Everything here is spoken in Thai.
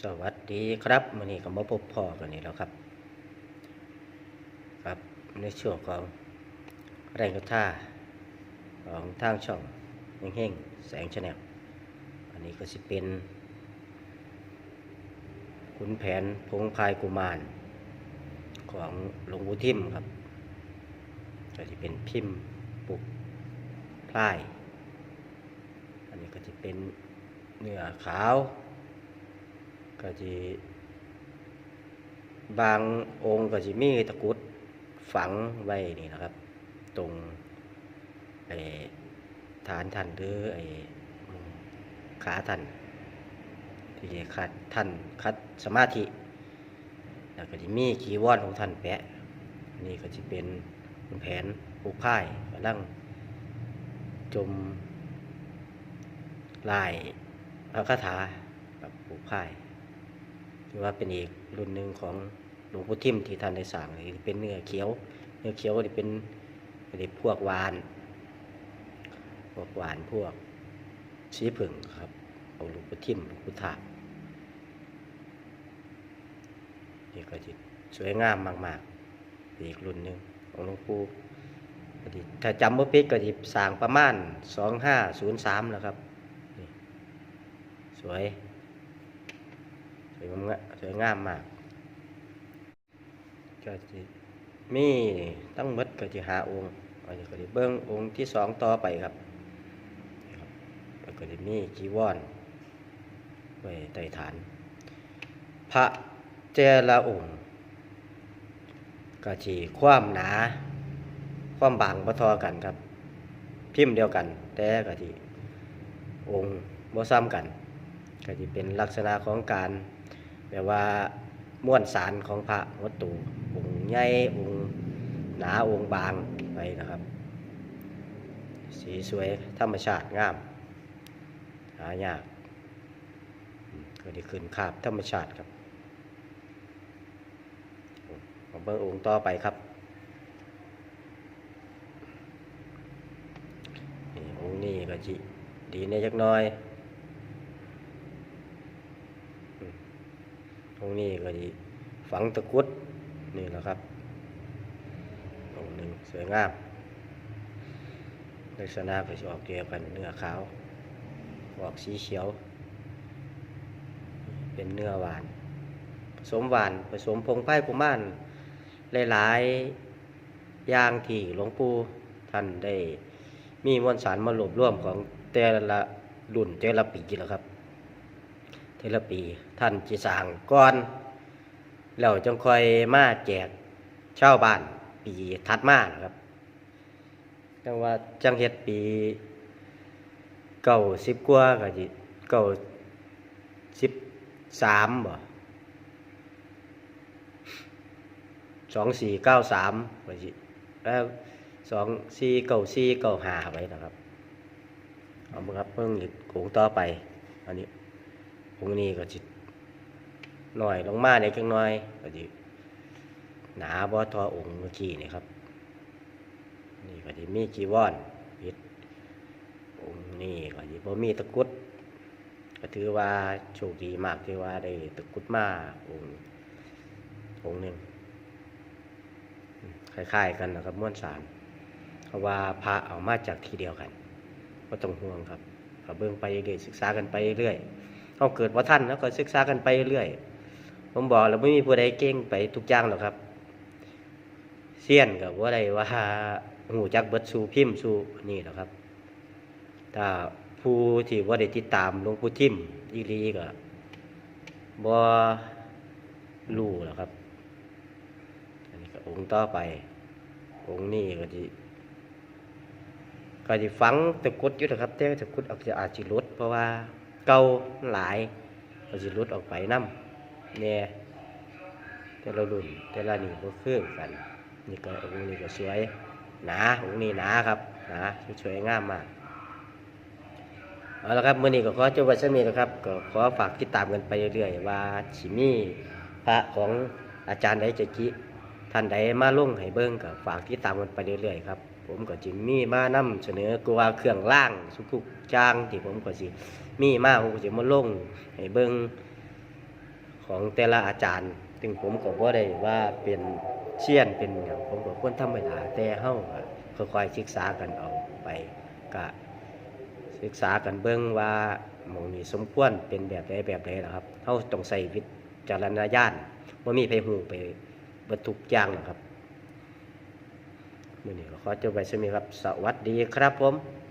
สวัสดีครับวันนี้ก็มาพบพ่อกันนี่แล้วครับ ครับในช่วงของแรงกระท่าของทางช่องเฮงแสงชแนลอันนี้ก็สิเป็นขุนแผนพงพายกุมารของหลวงปู่ทิมครับก็จะเป็นพิมพ์ปุกพลาย อันนี้ก็จะเป็นเนื้อขาว ก็จะบางองค์ก็จะมีตะกุดฝังไว้นี่นะครับ ตรงไอ้ฐานท่านหรือไอ้ขาท่านที่คัดท่านคัดสมาธิแล้วก็จะมีกีวอนของท่านแปะ นี่ก็จะเป็นคุณแผนปลูกพ่ายกำลังจมลายพระคาถากับปลูกพ่าย ถือว่าเป็นอีกรุ่นหนึ่งของหลวงพ่ทิมที่ท่านได้สั่งเป็นเนื้อเขียว เนื้อเขียวก็จะเป็นก็จะพวกวาน พวกวานพวกสีผึ่งครับของหลวงพ่ทิมหลวงพ่อถานี่ก็จะสวยงามมากๆอีกรุ่นหนึ่งของหลวงปู่ถ้าจำว่าพิกก็จะสร้างประมาณสองห้าศูนย์สามแล้วครับ สวย วยงามสวยงามมากก็จะมีตั้งหมดก็จะหาองค์อันนี้ก็จะเบิ้งองค์ที่สองต่อไปครับแล้วก็จะมีจีวรไว้ใต้ฐาน พระเจละองค์ก็จีความหนา ความบางบ่ทอกันครับ พิมพ์เดียวกัน แต่ก็ทีองค์บ่ซ้ำกัน ก็จะเป็นลักษณะของการ แบบว่าม้วนสารของพระวัตถุองค์ใหญ่องค์หนาองค์บางไปนะครับ สีสวยธรรมชาติงาม หายากก็ได้ขึ้นคาบธรรมชาติครับมาเบิ่งองค์ต่อไปครับนี่องค์นี้ก็จิดีในจักน้อย รงนี้ก็ดีฝังตะกุดนี่แหละครับตรงหนึ่งสวยงามลักษณะก็จะออกเกี่ยวกันเนื้อขาว ออกสีเขียว เป็นเนื้อหวาน ผสมหวาน ผสมพงไพ่กุมารหลายๆอย่างที่หลวงปู่ท่านได้มีมวลสารมารวบรวมของแต่ละรุ่นแต่ละปีแล้วครับ ทละปี ท่านจิสร้างก่อนแล้วจงคอยมาแจกชาวบ้านปีถัดมานะครับจังว่าจังเฮ็ดปีเก้าสิบกว่าก็จิเก้าสิบสามบ่สองสี่เก้าสามก็จิแล้วสองสี่เก้าสี่เก้าห้าไว้นะครับเอาครับเพิ่งอีกโขงต่อไปอันนี้ งค์นี้ก็จิหน่อยลงมาในจังน้อย ก็จิหนาบ่ทอองค์เมื่อกี้นี่ครับ นี่ก็จิมีจีวรปิดองค์นี้ก็จิบ่มีตะกุดก็ถือว่าโชคดีมากที่ว่าได้ตะกุดมาองค์องค์หนึ่งคล้ายๆกันนะครับม้วนสารเพราะว่าพระเอามาจากที่เดียวกันก็ต้องห่วงครับก็เบิ่งไปเรื่อยศึกษากันไปเรื่อย เขาเกิดว่าท่านแล้วก็ศึกษากันไปเรื่อยผมบอกแล้วไม่มีผู้ใดเก่งไปทุกอย่างหรอกครับเซียนกับว่าใดว่าหูจักเบิดสู่พิมพ์สู่นี่หรอกครับถ้าผู้ที่ว่าได้ติดตามหลวงปู่ทิมอีหลีก็บ่รู้หรอกครับอันนี้ก็องค์ต่อไป องค์นี้ก็จะก็จะฝังตะกุดอยู่นะครับแต่ตะกุดอาจจะอาจจะลดเพราะว่า เก่าหลายก็สิหลุดออกไปนำเนี่ยแต่ละรุ่นแต่ละนี่บ่คือกันนี่ก็องค์นี้ก็สวยหนาองค์นี้หนาครับหนาสวยงามมากเอาละครับมื้อนี้ก็ขอจบไว้ซะนี้นะครับก็ขอฝากติดตามกันไปเรื่อยๆว่าสิมีพระของอาจารย์ใดจะจิท่านใดมาลงให้เบิ่งก็ฝากติดตามกันไปเรื่อยๆครับ ผมก็จิมีมานำเสนอกว่าเครื่องล่างทุกๆจางที่ผมก็สิมีมาผมก็จะมาลงให้เบิ้งของแต่ละอาจารย์ซึ่งผมก็บ่ได้ว่าเป็นเชี่ยนเป็นหยังผมก็คนธรรมดาแต่เฮาก็ค่อยๆศึกษากันเอาไปก็ศึกษากันเบิ่งว่าหมองนี้สมควรเป็นแบบใดแบบใดนะครับเฮาต้องใส่วิจารณญาณบ่มีไผฮู้ไปบิดทุกอย่างหรอกครับ มื่อนี้ก็ขอจบไปสมีครับ สวัสดีครับผม